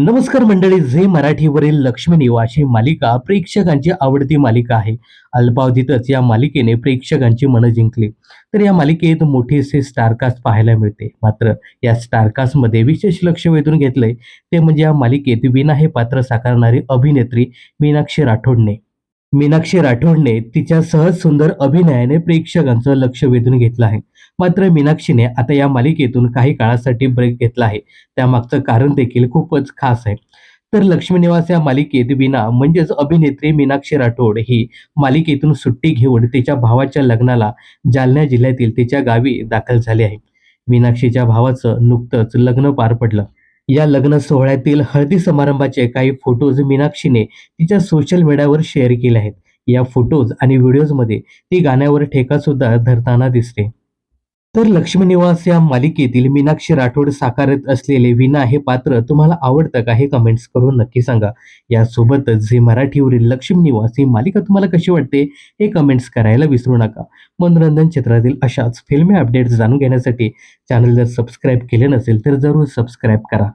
नमस्कार मंडळी झे मराठीवरील लक्ष्मी निवासी मालिका प्रेक्षकांची आवडती मालिका आहे. अल्पावधीतच या मालिकेने प्रेक्षकांची मनं जिंकली. तर या मालिकेत मोठीसे स्टारकास्ट पाहायला मिळते. मात्र या स्टारकास्टमध्ये विशेष लक्ष वेधून घेतलंय ते म्हणजे या मालिकेत विना हे पात्र साकारणारी अभिनेत्री मीनाक्षी राठोडने. मीनाक्षी राठोडने तिच्या सहज सुंदर अभिनयाने प्रेक्षकांचं लक्ष वेधून घेतलं आहे. मात्र मीनाक्षीने आता या मालिकेतून काही काळासाठी ब्रेक घेतला आहे. त्यामागचं कारण देखील खूपच खास आहे. तर लक्ष्मी निवास या मालिकेत विना म्हणजेच अभिनेत्री मीनाक्षी राठोड ही मालिकेतून सुट्टी घेऊन तिच्या भावाच्या लग्नाला जालना जिल्ह्यातील तिच्या गावी दाखल झाली आहे. मीनाक्षीच्या भावाचं नुकतंच लग्न पार पडलं. या लग्न सोहळ्यातील हळदी समारंभाचे काही फोटोज मीनाक्षीने तिच्या सोशल मीडियावर शेअर केले आहेत. या फोटोज आणि व्हिडिओजमध्ये ती गाण्यावर ठेका सुद्धा धरताना दिसते. तर लक्ष्मी निवास या मालिकेतील मीनाक्षी राठोड साकारत असलेले विना हे पात्र तुम्हाला आवडतं का हे कमेंट्स करून नक्की सांगा. यासोबतच झी मराठीवरील लक्ष्मी निवास ही मालिका तुम्हाला कशी वाटते हे कमेंट्स करायला विसरू नका. मनोरंजन क्षेत्रातील अशाच फिल्मी अपडेट्स जाणून घेण्यासाठी चॅनल जर सबस्क्राईब केले नसेल तर जरूर सबस्क्राईब करा.